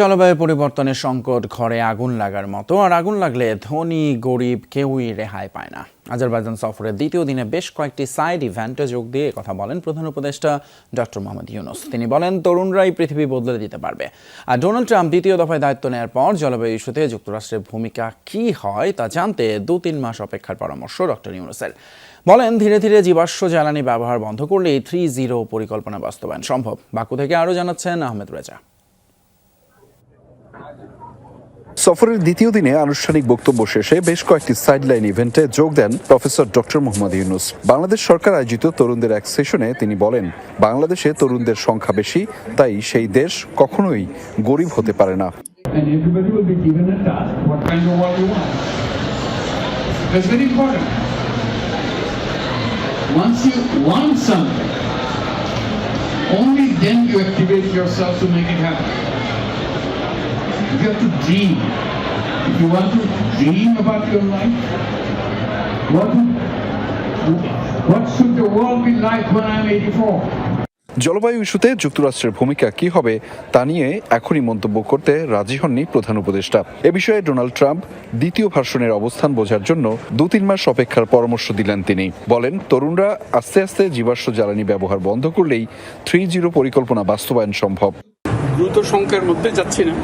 জলবায়ু পরিবর্তনের সংকট, ঘরে আগুন লাগার মতো, আর আগুন লাগলে ধনী, গরিব কেউই রেহাই পায় না। আজারবাইজান সফরের দ্বিতীয় দিনে বেশ কয়েকটি সাইড ইভেন্টে যোগ দিয়ে কথা বলেন প্রধান উপদেষ্টা ডক্টর মোহাম্মদ ইউনুস। তিনি বলেন, তরুণরাই পৃথিবী বদলে দিতে পারবে। আর ডোনাল্ড ট্রাম্প দ্বিতীয় দফায় দায়িত্ব নেওয়ার পর জলবায়ু ইস্যুতে যুক্তরাষ্ট্রের ভূমিকা কি হয় তা জানতে দু তিন মাস অপেক্ষার পরামর্শ ডক্টর ইউনুসের। বলেন, ধীরে ধীরে জীবাশ্ম জ্বালানি ব্যবহার বন্ধ করলেই থ্রি জিরো পরিকল্পনা বাস্তবায়ন সম্ভব। বাকু থেকে আরও জানাচ্ছেন আহমেদ রেজা। সফরের দ্বিতীয় দিনে আনুষ্ঠানিক বক্তব্য শেষে বেশ কয়েকটি সাইডলাইন ইভেন্টে যোগ দেন প্রফেসর ডক্টর মোহাম্মদ ইউনুস। বাংলাদেশ সরকার আয়োজিত তরুণদের এক সেশনে তিনি বলেন, বাংলাদেশে তরুণদের সংখ্যা বেশি, তাই সেই দেশ কখনোই গরিব হতে পারে না। You have to dream. If you want to dream about your life, what, what should the world be like when I'm 84? জলবায়ু ইস্যুতে যুক্তরাষ্ট্রের ভূমিকা কি হবে তা নিয়ে এখনই মন্তব্য করতে রাজি হননি প্রধান উপদেষ্টা এ বিষয়ে ডোনাল্ড ট্রাম্প দ্বিতীয় ভার্সনের অবস্থান বোঝার জন্য দু তিন মাস অপেক্ষার পরামর্শ দিলেন তিনি বলেন তরুণরা আস্তে আস্তে জীবাশ্ম জ্বালানি ব্যবহার বন্ধ করলেই থ্রি জিরো পরিকল্পনা বাস্তবায়ন সম্ভব দ্রুত সংখ্যার মধ্যে যাচ্ছি না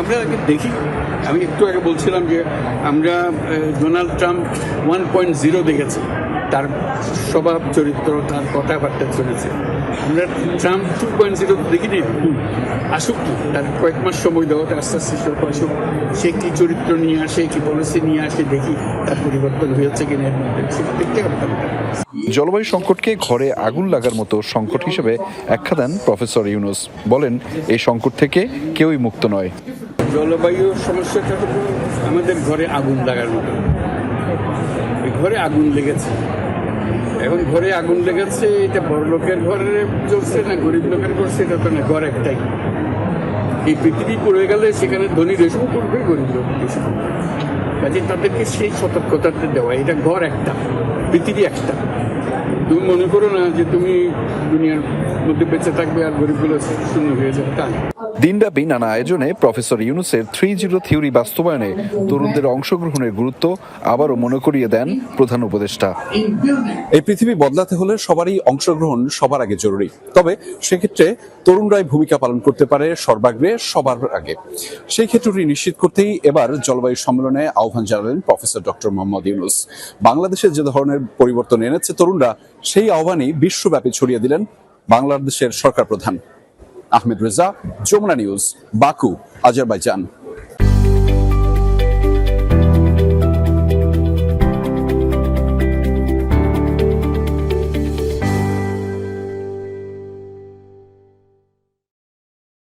আমরা আগে দেখি। আমি একটু আগে বলছিলাম যে আমরা Donald Trump one point zero দেখেছি। তার স্বভাব চরিত্র, তার কথাবার্তা চলেছে। আমরা ট্রাম্প টু পয়েন্ট জিরো দেখিনি। আসুক, তার কয়েক মাস সময় দেওয়াটা আস্তে আস্তে আসুক। সে কি চরিত্র নিয়ে আসে, কি পলিসি নিয়ে আসে, দেখি তার পরিবর্তন হয়েছে কিনা এর মধ্যে। সেটা জলবায়ু সংকটকে ঘরে আগুন লাগার মতো সংকট হিসেবে ব্যাখ্যা দেন প্রফেসর ইউনুস। বলেন, এই সংকট থেকে কেউই মুক্ত নয়। জলবায়ু সমস্যাটা হলো আমাদের ঘরে আগুন লাগার মতো। ঘরে আগুন লেগেছে। এখন ঘরে আগুন লেগেছে, এটা বড় লোকের ঘরে চলছে না গরিব লোকের করছে এটা তো না, ঘর একটাই। এই পৃথিবী পড়ে গেলে সেখানে ধনী দেশও করবে গরিব লোক দেশও কাজে তাদেরকে সেই সতর্কতাটা দেওয়া, এটা ঘর একটা, পৃথিবী একটা। তুমি মনে করো না যে তুমি দুনিয়ার মধ্যে বেঁচে থাকবে আর গরিবগুলো শূন্য হয়ে যাবে? তা দিনব্যাপী নানা আয়োজনে প্রফেসর ইউনুসের থ্রি জিরো থিওরি বাস্তবায়নে তরুণদের অংশগ্রহণের গুরুত্ব আবারও মনে করিয়ে দেন প্রধান উপদেষ্টা। এই পৃথিবী বদলাতে হলে সবারই অংশগ্রহণ সবার আগে জরুরি। তবে সেক্ষেত্রে তরুণরাই ভূমিকা পালন করতে পারে সর্বাগ্রে সবার আগে। সেই ক্ষেত্রটি নিশ্চিত করতেই এবার জলবায়ু সম্মেলনে আহ্বান জানালেন প্রফেসর ডক্টর মোহাম্মদ ইউনুস। বাংলাদেশের যে ধরনের পরিবর্তন এনেছে তরুণরা, সেই আহ্বানই বিশ্বব্যাপী ছড়িয়ে দিলেন বাংলাদেশের সরকার প্রধান। Ahmed Reza Jamuna news Baku Azerbaijan.